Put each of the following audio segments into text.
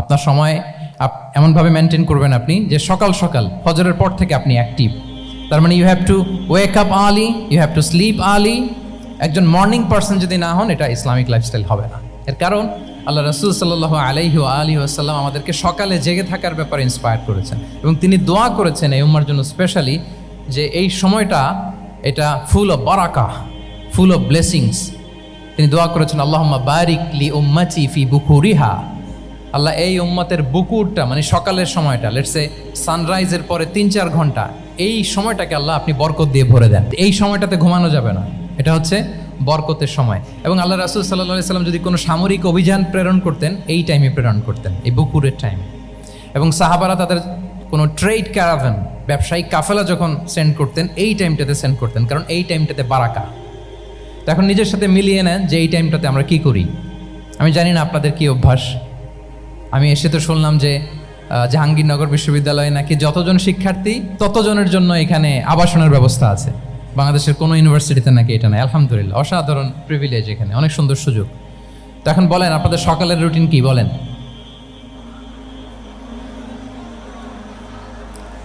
আপনার সময় এমনভাবে মেনটেন করবেন আপনি যে সকাল সকাল ফজরের পর থেকে আপনি অ্যাক্টিভ তার মানে you have to wake up early you have to sleep early একজন মর্নিং পার্সন যদি না হন, এটা ইসলামিক লাইফস্টাইল হবে না। এর কারণ, আল্লাহ রসুল সাল্লাহ আলাইহি আলী আসাল্লাম আমাদেরকে সকালে জেগে থাকার ব্যাপারে ইন্সপায়ার করেছেন এবং তিনি দোয়া করেছেন এই উম্মার জন্য স্পেশালি যে এই সময়টা, এটা ফুল অফ বারাকা ফুল অফ ব্লেসিংস তিনি দোয়া করেছেন আল্লাহ বারিক লি উম্মাচি ফি বুকুরিহা। আল্লাহ, এই উম্মতের বুকুরটা মানে সকালের সময়টা লেটসে সানরাইজের পরে তিন চার ঘণ্টা, এই সময়টাকে আল্লাহ আপনি বরকত দিয়ে ভরে দেন। এই সময়টাতে ঘুমানো যাবে না। এটা হচ্ছে বরকতের সময়। এবং আল্লাহ রাসুল সাল্লাহ সাল্লাম যদি কোনো সামরিক অভিযান প্রেরণ করতেন, এই টাইমে প্রেরণ করতেন, এই বুকুরের টাইমে এবং সাহাবারা তাদের কোনো ট্রেড ক্যারাভেন ব্যবসায়িক কাফেলা যখন সেন্ড করতেন, এই টাইমটাতে সেন্ড করতেন, কারণ এই টাইমটাতে বারাকা। তো এখন নিজের সাথে মিলিয়ে নেন যে এই টাইমটাতে আমরা কি করি। আমি জানি না আপনাদের কি অভ্যাস। আমি এসে তো শুনলাম যে জাহাঙ্গীরনগর বিশ্ববিদ্যালয়ে নাকি যতজন শিক্ষার্থী, ততজনের জন্য এখানে আবাসনের ব্যবস্থা আছে। বাংলাদেশের কোনো ইউনিভার্সিটিতে নাকি এটা নাই। আলহামদুলিল্লাহ, অসাধারণ প্রিভিলেজ এখানে, অনেক সুন্দর সুযোগ। তো এখন বলেন, আপনাদের সকালের রুটিন কি? বলেন।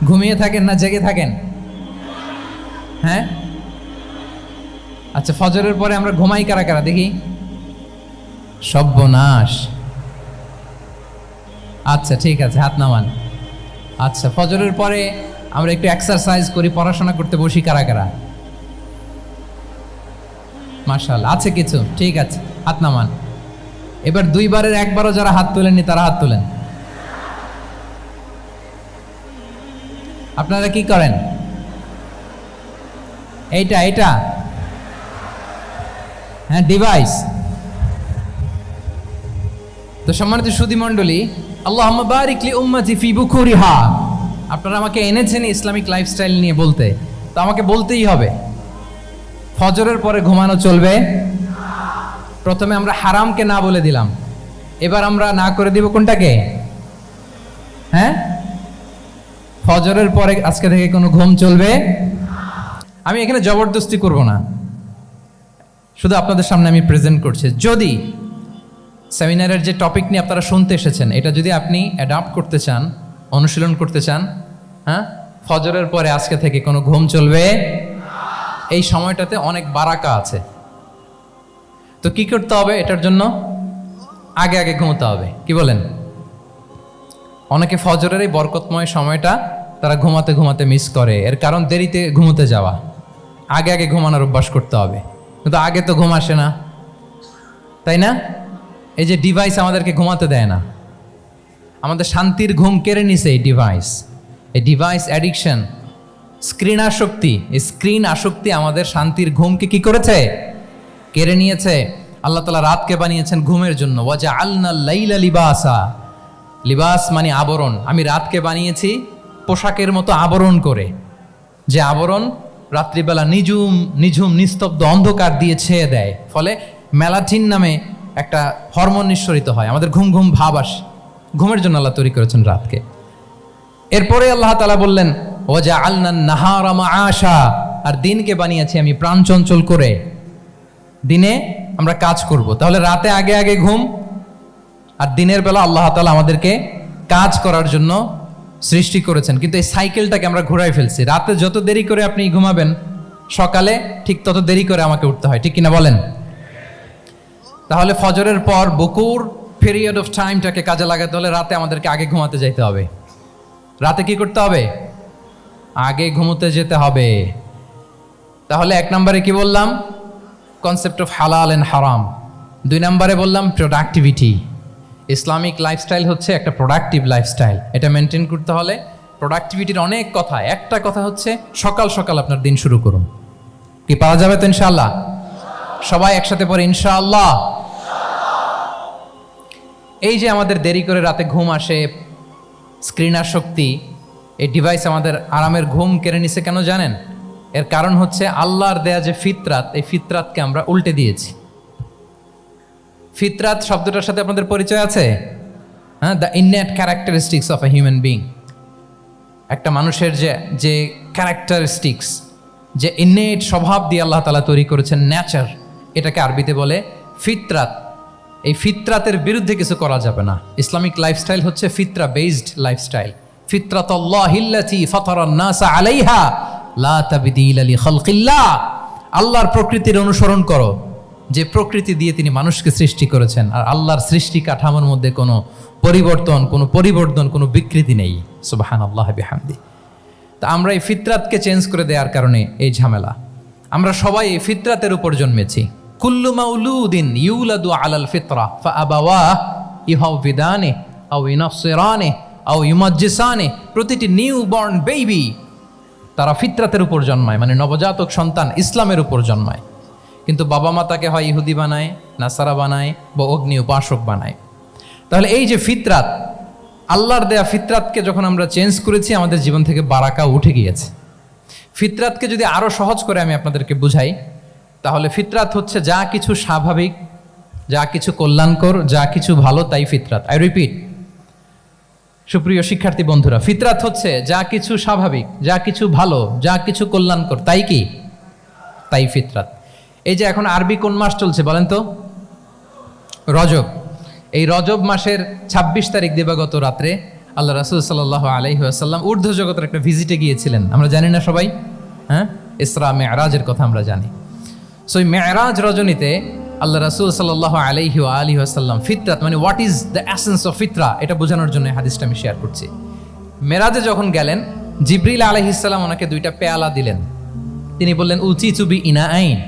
ঘুমিয়ে থাকেন না জেগে থাকেন? হ্যাঁ? আচ্ছা ফজরের পরে আমরা ঘুমাই কারা কারা? দেখি। সব্যনাশ। আচ্ছা ঠিক আছে, হাত নামান। আচ্ছা ফজরের পরে আমরা একটু এক্সারসাইজ করি, পড়াশোনা করতে বসি কারা কারা? মার্শাল আছে কিছু, ঠিক আছে, হাত নামান। এবার দুইবারের একবারও যারা হাত তোলেননি, তারা হাত তোলেন। আপনারা কি করেন? এইটা এইটা। হ্যাঁ ডিভাইস তো সম্মানিত সুদী মণ্ডলী আল্লাহ বারিকলি উম্মাতি ফি বুকুরিহা। আপনারা আমাকে এনেছেন ইসলামিক লাইফস্টাইল নিয়ে বলতে, তো আমাকে বলতেই হবে। ফজরের পরে ঘুমানো চলবে। প্রথমে আমরা হারামকে না বলে দিলাম। এবার আমরা না করে দিব কোনটাকে? হ্যাঁ? ফজরের পরে আজকে থেকে কোনো ঘুম চলবে? আমি এখানে জবরদস্তি করব না। শুধু আপনাদের সামনে আমি প্রেজেন্ট করছি। যদি সেমিনারের যে টপিক নিয়ে আপনারা শুনতে এসেছেন, এটা যদি আপনি অ্যাডাপ্ট করতে চান, অনুশীলন করতে চান হ্যাঁ? ফজরের পরে আজকে থেকে কোনো ঘুম চলবে? এই সময়টাতে অনেক বারাকা আছে। তো কি করতে হবে এটার জন্য? আগে আগে ঘুমোতে হবে, কি বলেন? অনেকে ফজরের এই বরকতময় সময়টা তারা ঘুমাতে ঘুমাতে মিস করে, এর কারণ দেরিতে ঘুমোতে যাওয়া। আগে আগে ঘুমানোর অভ্যাস করতে হবে। কিন্তু আগে তো ঘুম আসে না। তাই না? এই যে ডিভাইস আমাদেরকে ঘুমাতে দেয় না। আমাদের শান্তির ঘুম কেড়ে নিছে এই ডিভাইস এই ডিভাইস অ্যাডিকশন স্ক্রিন আসক্তি, এই স্ক্রিন আসক্তি আমাদের শান্তির ঘুমকে কি করেছে? কেড়ে নিয়েছে। আল্লাহ তালা রাতকে বানিয়েছেন ঘুমের জন্য। ওয়াজা আলনা লাইলা লিবাসা। লিবাস মানে আবরণ। আমি রাতকে বানিয়েছি পোশাকের মতো আবরণ করে। যে আবরণ রাত্রিবেলা নিঝুম নিঝুম, নিস্তব্ধ অন্ধকার দিয়ে ছেয়ে দেয়। ফলে মেলাটিন নামে একটা হরমোন নিঃসরিত হয়, আমাদের ঘুম ঘুম ভাব আসে। ঘুমের জন্য আল্লাহ তৈরি করেছেন রাতকে। এরপরে আল্লাহ তালা বললেন ও যা আলনান নাহারামা আশা আর দিনকে বানিয়েছি আমি প্রাণ চঞ্চল করে। দিনে আমরা কাজ করব, তাহলে রাতে আগে আগে ঘুম, আর দিনের বেলা আল্লাহ তালা আমাদেরকে কাজ করার জন্য সৃষ্টি করেছেন। কিন্তু এই সাইকেলটাকে আমরা ঘুরাই ফেলছি। রাতে যত দেরি করে আপনি ঘুমাবেন, সকালে ঠিক তত দেরি করে আমাকে উঠতে হয়। ঠিক কিনা বলেন? তাহলে ফজরের পর বকুর পিরিয়ড অফ টাইমটাকে কাজে লাগাতে হলে রাতে আমাদেরকে আগে ঘুমাতে যাইতে হবে। রাতে কি করতে হবে? আগে ঘুমোতে যেতে হবে। তাহলে এক নম্বরে কি বললাম? কনসেপ্ট অফ হালাল অ্যান্ড হারাম দুই নম্বরে বললাম প্রোডাক্টিভিটি ইসলামিক লাইফস্টাইল হচ্ছে একটা প্রোডাক্টিভ লাইফস্টাইল এটা মেনটেন করতে হলে প্রোডাক্টিভিটির অনেক কথা। একটা কথা হচ্ছে সকাল সকাল আপনার দিন শুরু করুন। কি পাওয়া যাবে তো ইনশাআল্লাহ? সবাই একসাথে পরে ইনশাআল্লাহ। এই যে আমাদের দেরি করে রাতে ঘুম আসে স্ক্রিন আসক্তি এই ডিভাইস আমাদের আরামের ঘুম কেড়ে নিছে কেন জানেন? এর কারণ হচ্ছে আল্লাহর দেয়া যে ফিতরাত, এই ফিতরাতকে আমরা উল্টে দিয়েছি। ফিতরাত শব্দটার সাথে আপনাদের পরিচয় আছে? হ্যাঁ the innate characteristics of a human being একটা মানুষের যে যে ক্যারেক্টারিস্টিক্স যে ইননেট স্বভাব দিয়ে আল্লাহ তালা তৈরি করেছেন ন্যাচার এটাকে আরবিতে বলে ফিতরাত। এই ফিতরাতের বিরুদ্ধে কিছু করা যাবে না। ইসলামিক লাইফস্টাইল হচ্ছে ফিতরা বেসড লাইফস্টাইল ফিতরাতাল্লাহিল্লাতি ফাতারান নাসা আলাইহা লা তাবদীল লি খালকিল্লাহ আল্লাহর প্রকৃতির অনুসরণ করো। যে প্রকৃতি দিয়ে তিনি মানুষকে সৃষ্টি করেছেন, আর আল্লাহর সৃষ্টি কাঠামোর মধ্যে কোনো পরিবর্তন কোনো পরিবর্তন, কোনো বিকৃতি নেই। সুবহানাল্লাহ বিহামদি। তা আমরা এই ফিতরাতকে চেঞ্জ করে দেওয়ার কারণে এই ঝামেলা। আমরা সবাই এই ফিতরাতের উপর জন্মেছি। কুল্লু মাউলুদিন ইউলাদু আলাল ফিতরা ফাআবাওয়া ইউহাউবিদানে আও ইনাফসিরানে, আও ইউমাজ্জিসানে, প্রতিটি নিউ বর্ন বেবি তারা ফিতরাতের উপর জন্মায় মানে নবজাতক সন্তান ইসলামের উপর জন্মায়। কিন্তু বাবা মা তাকে হয় ইহুদি বানায়, নাসারা বানায়, বা অগ্নি উপাসক বানায়। তাহলে এই যে ফিতরাত, আল্লাহর দেয়া ফিতরাতকে যখন আমরা চেঞ্জ করেছি, আমাদের জীবন থেকে বারাকা উঠে গিয়েছে। ফিতরাতকে যদি আরও সহজ করে আমি আপনাদেরকে বুঝাই তাহলে ফিতরাত হচ্ছে যা কিছু স্বাভাবিক, যা কিছু কল্যাণকর, যা কিছু ভালো, তাই ফিতরাত। আই রিপিট সুপ্রিয় শিক্ষার্থী বন্ধুরা, ফিতরাত হচ্ছে যা কিছু স্বাভাবিক, যা কিছু ভালো, যা কিছু কল্যাণকর, তাই কি? তাই ফিতরাত। এই যে এখন আরবি কোন মাস চলছে বলেন তো? রজব। এই রজব মাসের ২৬ তারিখ দিবাগত রাত্রে আল্লাহ রাসুল সাল্লাহ আলহিহাসাল্লাম ঊর্ধ্ব জগতের একটা ভিজিটে গিয়েছিলেন। আমরা জানি না সবাই? হ্যাঁ? ইসরা মেয়ারাজের কথা আমরা জানি। সো এই মেয়ারাজ রজনীতে আল্লাহ রাসুল সাল্লাহ আলহি আলী আসাল্লাম ফিতরাত মানে what is the essence of ফিতরা, এটা বোঝানোর জন্য হাদিসটা আমি শেয়ার করছি। মেরাজে যখন গেলেন, জিব্রিল আলহিসাল্লাম ওনাকে দুইটা পেয়ালা দিলেন। তিনি বললেন উচি চুবি ইনা আইন।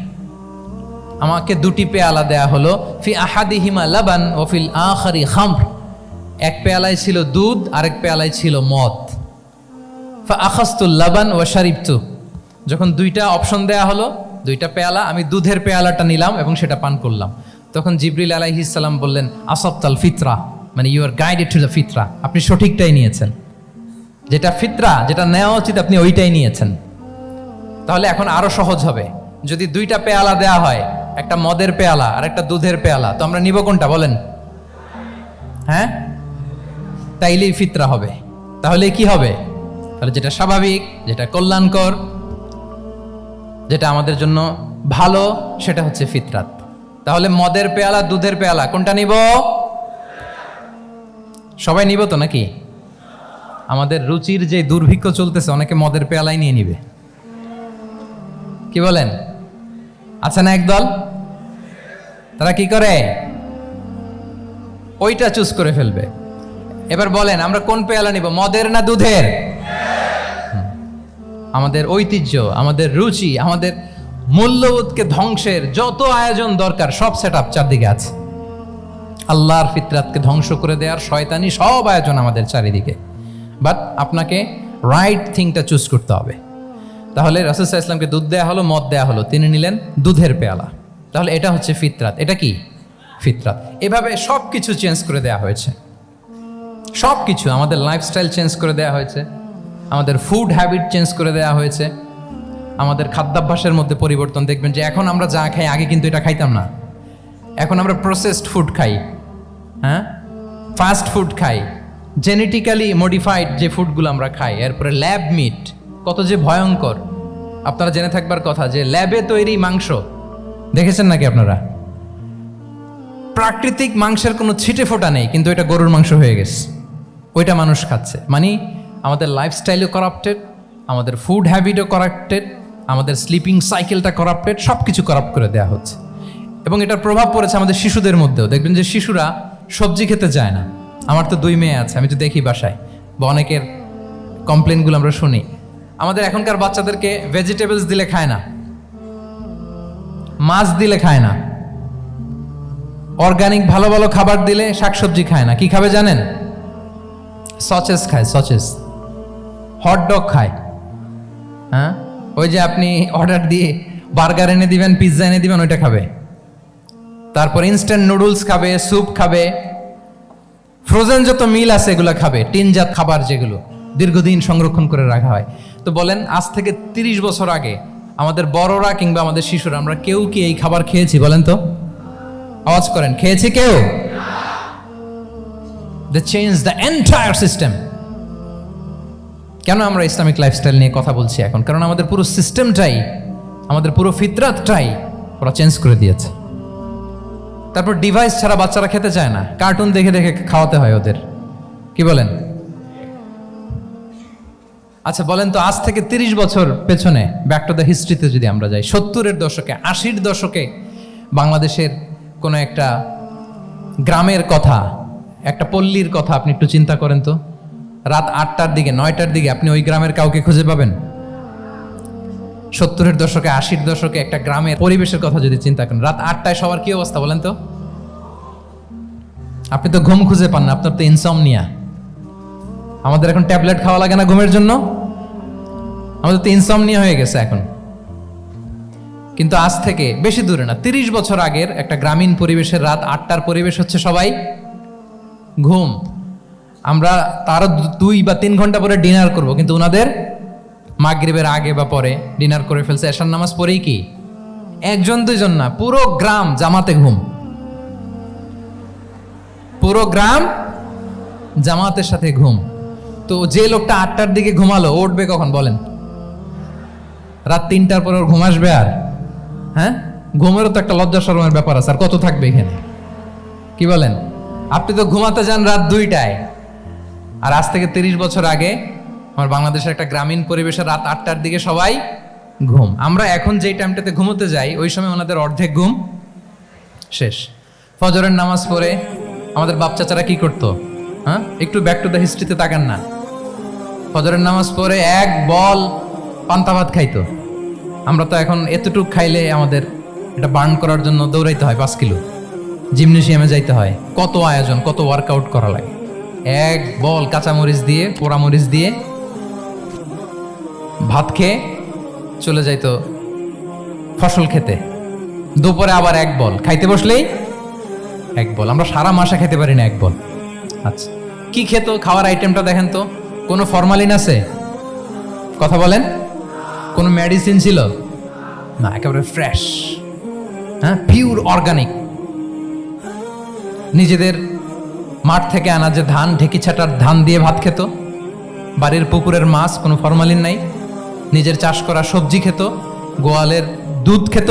আমাকে দুটি পেয়ালা দেয়া হলো, ফি আহাদি হিমা লাবান ও ফিল আখারি খাম্র। এক পেয়ালায় ছিল দুধ, আরেক পেয়ালায় ছিল মদ। ফা আখাস্তুল লাবান ও শারিবতু। যখন দুইটা অপশন দেয়া হলো দুইটা পেয়ালা, আমি দুধের পেয়ালাটা নিলাম এবং সেটা পান করলাম। তখন জিবরিল আলাইহিসাল্লাম বললেন আসফতাল ফিতরা মানে you are guided to the ফিতরা আপনি সঠিকটাই নিয়েছেন। যেটা ফিতরা, যেটা নেওয়া উচিত, আপনি ওইটাই নিয়েছেন। তাহলে এখন আরও সহজ হবে। যদি দুইটা পেয়ালা দেয়া হয়, একটা মদের পেয়ালা আর একটা দুধের পেয়ালা, তো আমরা নিব কোনটা বলেন? হ্যাঁ? তাইলেই ফিতরা হবে। তাহলে কি হবে? তাহলে যেটা স্বাভাবিক, যেটা কল্যাণকর যেটা আমাদের জন্য ভালো, সেটা হচ্ছে ফিতরাত। তাহলে মদের পেয়ালা, দুধের পেয়ালা, কোনটা নিব? সবাই নিব তো নাকি? আমাদের রুচির যে দুর্ভিক্ষ চলতেছে, অনেকে মদের পেয়ালাই নিয়ে নিবে। কি বলেন? আছে না, একদল। তারা কি করে? ওইটা চুজ করে ফেলবে। এবার বলেন, আমরা কোন পেয়ালা নিব, মদের না দুধের। আমাদের ঐতিহ্য, আমাদের রুচি, আমাদের মূল্যবোধকে ধ্বংসের যত আয়োজন দরকার, সব সেট আপ চারদিকে আছে। আল্লাহর ফিতরাতকে ধ্বংস করে দেওয়ার শয়তানি সব আয়োজন আমাদের চারিদিকে। বাট আপনাকে রাইট থিংটা চুজ করতে হবে। তাহলে রাসুসাহ ইসলামকে দুধ দেওয়া হলো, মদ দেওয়া হলো, তিনি নিলেন দুধের পেয়ালা। তাহলে এটা হচ্ছে ফিতরাত। এটা কি? ফিতরাত। এভাবে সব কিছু চেঞ্জ করে দেওয়া হয়েছে। সব কিছু আমাদের লাইফস্টাইল চেঞ্জ করে দেওয়া হয়েছে। আমাদের ফুড হ্যাবিট চেঞ্জ করে দেওয়া হয়েছে। আমাদের খাদ্যাভ্যাসের মধ্যে পরিবর্তন দেখবেন যে এখন আমরা যা খাই, আগে কিন্তু এটা খাইতাম না। এখন আমরা প্রসেসড ফুড খাই হ্যাঁ? ফাস্ট ফুড খাই। জেনেটিক্যালি মডিফাইড যে ফুডগুলো আমরা খাই, এরপরে ল্যাব মিট কত যে ভয়ঙ্কর। আপনারা জেনে থাকবার কথা যে ল্যাবে তৈরি মাংস, দেখেছেন নাকি আপনারা? প্রাকৃতিক মাংসের কোনো ছিটে ফোটা নেই, কিন্তু এটা গরুর মাংস হয়ে গেছে। ওইটা মানুষ খাচ্ছে। মানে আমাদের লাইফস্টাইলও করাপ্টেড আমাদের ফুড হ্যাবিটও করাপ্টেড আমাদের স্লিপিং সাইকেলটা করাপ্টেড সব কিছু করাপ্ট করে দেওয়া হচ্ছে। এবং এটার প্রভাব পড়েছে আমাদের শিশুদের মধ্যেও। দেখবেন যে শিশুরা সবজি খেতে চায় না। আমার তো দুই মেয়ে আছে, আমি তো দেখি বাসায়। বা অনেকের কমপ্লেনগুলো আমরা শুনি। আমাদের এখনকার বাচ্চাদেরকে ভেজিটেবলস দিলে খায় না। মাছ দিলে খায় না। অর্গানিক ভালো ভালো খাবার দিলে শাকসবজি খায় না। কি খাবে জানেন? সচেস খায়, সচেস। হট ডগ খায়। হ্যাঁ? ওই যে আপনি অর্ডার দিয়ে বার্গার এনে দিবেন পিৎজা এনে দিবেন, ওইটা খাবে। তারপর ইনস্ট্যান্ট নুডলস খাবে স্যুপ খাবে। ফ্রোজেন যত মিল আছে, এগুলো খাবে। টিনজাত খাবার যেগুলো দীর্ঘদিন সংরক্ষণ করে রাখা হয়। তো বলেন, আজ থেকে তিরিশ বছর আগে আমাদের বড়রা কিংবা আমাদের শিশুরা, আমরা কেউ কি এই খাবার খেয়েছি, বলেন তো? আওয়াজ করেন, খেয়েছি কেউ? The change the entire system কেন আমরা ইসলামিক লাইফস্টাইল নিয়ে কথা বলছি এখন? কারণ আমাদের পুরো সিস্টেমটাই আমাদের পুরো ফিতরাতটাই ওরা চেঞ্জ করে দিয়েছে। তারপর ডিভাইস ছাড়া বাচ্চারা খেতে চায় না। কার্টুন দেখে দেখে খাওয়াতে হয় ওদের। কি বলেন? আচ্ছা বলেন তো আজ থেকে তিরিশ বছর পেছনে ব্যাক টু দ্য হিস্ট্রিতে যদি আমরা যাই, সত্তরের দশকে, আশির দশকে বাংলাদেশের কোনো একটা গ্রামের কথা, একটা পল্লীর কথা আপনি একটু চিন্তা করেন তো। রাত আটটার দিকে, নয়টার দিকে আপনি ওই গ্রামের কাউকে খুঁজে পাবেন। সত্তরের দশকে, আশির দশকে একটা গ্রামের পরিবেশের কথা যদি চিন্তা করেন, রাত আটটায় সবার কি অবস্থা বলেন তো? আপনি তো ঘুম খুঁজে পান না, আপনার তো ইনসমনিয়া আমাদের এখন ট্যাবলেট খাওয়া লাগে না ঘুমের জন্য? আমাদের তো ইনসমনিয়া হয়ে গেছে এখন। কিন্তু আজ থেকে বেশি দূরে না, তিরিশ বছর আগের একটা গ্রামীণ পরিবেশের রাত আটটার পরিবেশ হচ্ছে সবাই ঘুম। আমরা তারও দুই বা তিন ঘণ্টা পরে ডিনার করব, কিন্তু ওনাদের মাগরিবের আগে বা পরে ডিনার করে ফেলছে। এশার নামাজ পরেই কি? একজন দুইজন না, পুরো গ্রাম জামাতে ঘুম। পুরো গ্রাম জামাতের সাথে ঘুম। তো যে লোকটা আটটার দিকে ঘুমালো উঠবে কখন বলেন? রাত তিনটার পর ওর ঘুম আসবে আর? হ্যাঁ? ঘুমেরও তো একটা লজ্জা শরমের ব্যাপার আছে, আর কত থাকবে এখানে? কি বলেন? আপনি তো ঘুমাতে যান রাত দুইটায়। আর আজ থেকে তিরিশ বছর আগে আমার বাংলাদেশের একটা গ্রামীণ পরিবেশে রাত আটটার দিকে সবাই ঘুম। আমরা এখন যেই টাইমটাতে ঘুমোতে যাই, ওই সময় ওনাদের অর্ধেক ঘুম শেষ। ফজরের নামাজ পড়ে আমাদের বাপ চাচারা কি করতো? হ্যাঁ? একটু ব্যাক টু দ্য হিস্ট্রিতে তাকান না। ফজরের নামাজ পড়ে এক বল পান্তা ভাত খাইতো। আমরা তো এখন এতটুক খাইলে আমাদের এটা বার্ন করার জন্য দৌড়াইতে হয় পাঁচ কিলো। জিমনেশিয়ামে যাইতে হয়। কত আয়োজন, কত ওয়ার্কআউট করা লাগে। এক বল কাঁচামরিচ দিয়ে, পোড়ামরিচ দিয়ে ভাত খেয়ে চলে যাইতো ফসল খেতে। দুপুরে আবার এক বল। খাইতে বসলেই এক বল। আমরা সারা মাসে খেতে পারি না এক বল। আচ্ছা কি খেত? খাওয়ার আইটেমটা দেখেন তো। কোনো ফরমালিন আছে? কথা বলেন। কোনো মেডিসিন ছিল? না, একেবারে ফ্রেশ হ্যাঁ পিওর অর্গানিক নিজেদের মাঠ থেকে আনা যে ধান, ঢেকি ছাটার ধান দিয়ে ভাত খেত। বাড়ির পুকুরের মাছ কোনো ফরমালিন নাই। নিজের চাষ করা সবজি খেত, গোয়ালের দুধ খেত।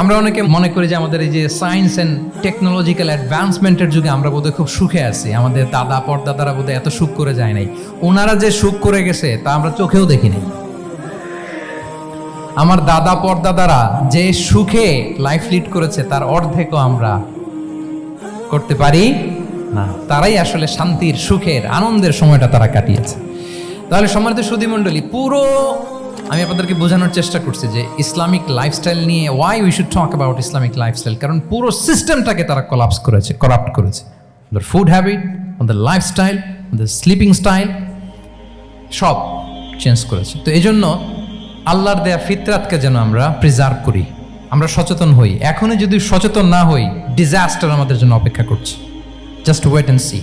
আমরা অনেকে মনে করি যে আমাদের এই যে সায়েন্স অ্যান্ড টেকনোলজিক্যাল অ্যাডভান্সমেন্টের যুগে আমরা বোধহয় খুব সুখে আছি। আমাদের দাদা, পরদাদারা বোধহয় এত সুখ করে যায় নাই। ওনারা যে সুখ করে গেছে, তা আমরা চোখেও দেখিনি আমার দাদা, পরদাদারা যে সুখে লাইফ লিড করেছে, তার অর্ধেকও আমরা করতে পারি? না। তারাই আসলে শান্তির সুখের আনন্দের সময়টা তারা কাটিয়েছে। তাহলে সম্মানিত সুদী মণ্ডলী পুরো আমি আপনাদেরকে বোঝানোর চেষ্টা করছি যে ইসলামিক লাইফস্টাইল নিয়ে why we should talk about Islamic lifestyle কারণ পুরো সিস্টেমটাকে তারা কলাপস করেছে করাপ্ট করেছে। ওদের ফুড হ্যাবিট ওদের লাইফস্টাইল ওদের স্লিপিং স্টাইল সব চেঞ্জ করেছে। তো এই জন্য আল্লাহর দেয়া ফিতরাতকে যেন আমরা প্রিজার্ভ করি। আমরা সচেতন হই। এখনই যদি সচেতন না হই ডিজাস্টার আমাদের জন্য অপেক্ষা করছে। জাস্ট ওয়েট অ্যান্ড সি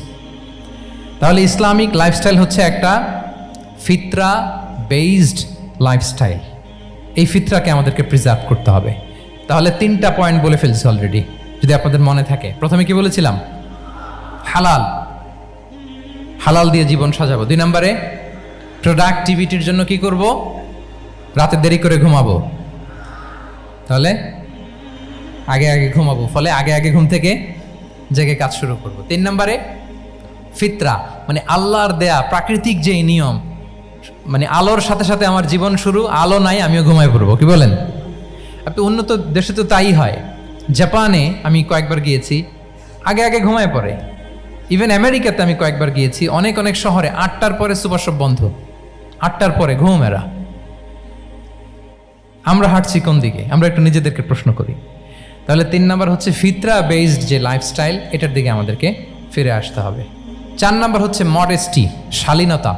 তাহলে ইসলামিক লাইফস্টাইল হচ্ছে একটা ফিতরা বেসড লাইফস্টাইল এই ফিতরাকে আমাদেরকে প্রিজার্ভ করতে হবে। তাহলে তিনটা পয়েন্ট বলে ফেলছি অলরেডি যদি আপনাদের মনে থাকে। প্রথমে কি বলেছিলাম? হালাল। হালাল দিয়ে জীবন সাজাবো। দুই নম্বরে প্রোডাক্টিভিটির জন্য কি করব? রাতে দেরি করে ঘুমাবো। তাহলে আগে আগে ঘুমাবো। ফলে আগে আগে ঘুম থেকে জেগে কাজ শুরু করব। তিন নম্বরে, ফিতরা মানে আল্লাহর দেয়া প্রাকৃতিক যে নিয়ম মানে আলোর সাথে সাথে আমার জীবন শুরু, আলো নাই, আমিও ঘুমায় পড়ব। কি বলেন? আপনি উন্নত দেশে তো তাই হয়। জাপানে আমি কয়েকবার গিয়েছি, আগে আগে ঘুমায় পড়ে। ইভেন আমেরিকাতে আমি কয়েকবার গিয়েছি, অনেক অনেক শহরে আটটার পরে সুপার শপ বন্ধ। আটটার পরে, ঘুম এরা। আমরা হাঁটছি কোন দিকে? আমরা একটু নিজেদেরকে প্রশ্ন করি। তাহলে তিন নাম্বার হচ্ছে ফিতরা বেসড যে লাইফস্টাইল এটার দিকে আমাদেরকে ফিরে আসতে হবে। চার নাম্বার হচ্ছে মডেস্টি শালীনতা।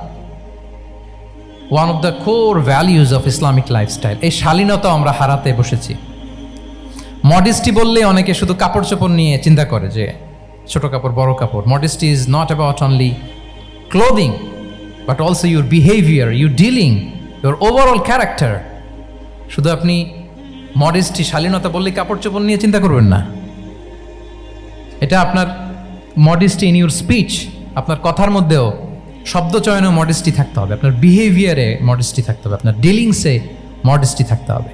One of the core values of Islamic lifestyle এই শালীনতা আমরা হারাতে বসেছি। মডেস্টি বললে অনেকে শুধু কাপড় চোপড় নিয়ে চিন্তা করে যে, ছোট কাপড়, বড় কাপড়। Modesty is not about only clothing but also your behaviour your dealing your overall character শুধু আপনি মডেস্টি শালীনতা বললে কাপড় চোপড় নিয়ে চিন্তা করবেন না। এটা আপনার মডেস্টি ইন ইউর স্পিচ আপনার কথার মধ্যেও শব্দ চয়নেও মডেস্টি থাকতে হবে, আপনার বিহেভিয়ারে মডেস্টি থাকতে হবে, আপনার ডিলিংসে মডেস্টি থাকতে হবে।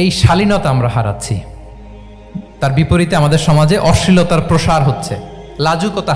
এই শালীনতা আমরা হারাচ্ছি। তার বিপরীতে আমাদের সমাজে অশ্লীলতার প্রসার হচ্ছে, লাজুকতা